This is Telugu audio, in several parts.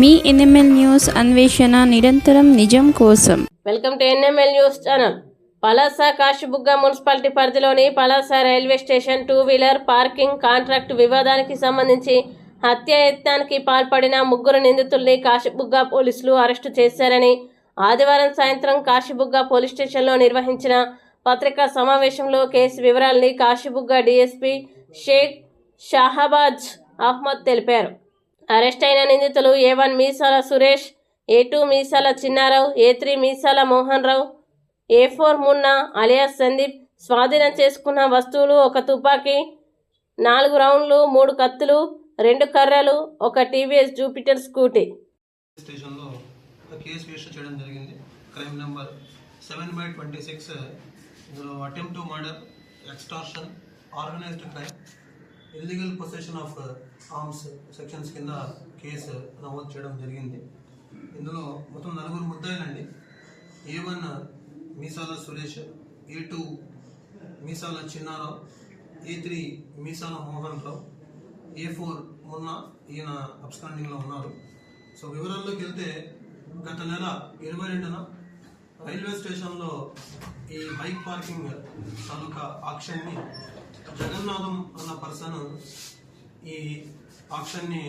మీ ఎన్ఎంఎల్ న్యూస్ అన్వేషణ నిరంతరం నిజం కోసం. Welcome to NML news channel. Palasa Kasibugga municipality పరిధిలోని Palasa railway station two wheeler parking contract వివాదానికి సంబంధించి హత్యాయత్నానికి పాల్పడిన ముగ్గురు నిందితుల్ని కాశీబుగ్గ పోలీసులు అరెస్టు చేశారని ఆదివారం సాయంత్రం కాశీబుగ్గ పోలీస్ స్టేషన్లో నిర్వహించిన పత్రికా సమావేశంలో కేసు వివరాల్ని కాశీబుగ్గ డీఎస్పీ షేక్ షాహబాజ్ అహ్మద్ తెలిపారు. అరెస్ట్ అయిన నిందితులు A one Meesala Suresh A two Meesala Chinnarao A three Meesala Mohan Rao A four Munna alias Sandeep స్వాధీనం చేసుకున్న వస్తువులు ఒక తుపాకీ నాలుగు రౌండ్లు మూడు కత్తులు రెండు కర్రలు ఒక టీవీఎస్ జూపిటర్ స్కూటీ. స్టేషన్లో కేసు రిజిస్టర్ చేయడం జరిగింది. Crime number seven by twenty six. ఇందులో attempt to murder extortion organised crime. Illegal possession of arms sections కింద కేసు నమోదు చేయడం జరిగింది. ఇందులో మొత్తం నలుగురు ముద్దాయిలండి. A one Meesala Suresh A two Meesala Chinnarao A three Meesala Mohan Rao A four మొన్న ఈయన అబ్స్కాండింగ్లో ఉన్నారు. సో వివరాల్లోకి వెళ్తే గత నెల ఇరవై రెండున రైల్వే స్టేషన్లో ఈ బైక్ పార్కింగ్ తాలూకా ఆక్షన్ని జగన్నాథం అన్న పర్సన్ ఈ ఆక్షన్ని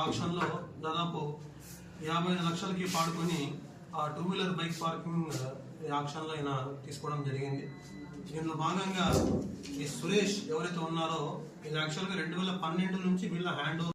ఆక్షన్లో దాదాపు యాభై ఐదు లక్షలకి పాడుకొని ఆ టూ వీలర్ బైక్ పార్కింగ్ ఆక్షన్లో ఆయన తీసుకోవడం జరిగింది. దీనిలో భాగంగా ఈ సురేష్ ఎవరైతే ఉన్నారో ఇది యాక్చువల్గా రెండు వేల పన్నెండు నుంచి వీళ్ళ హ్యాండ్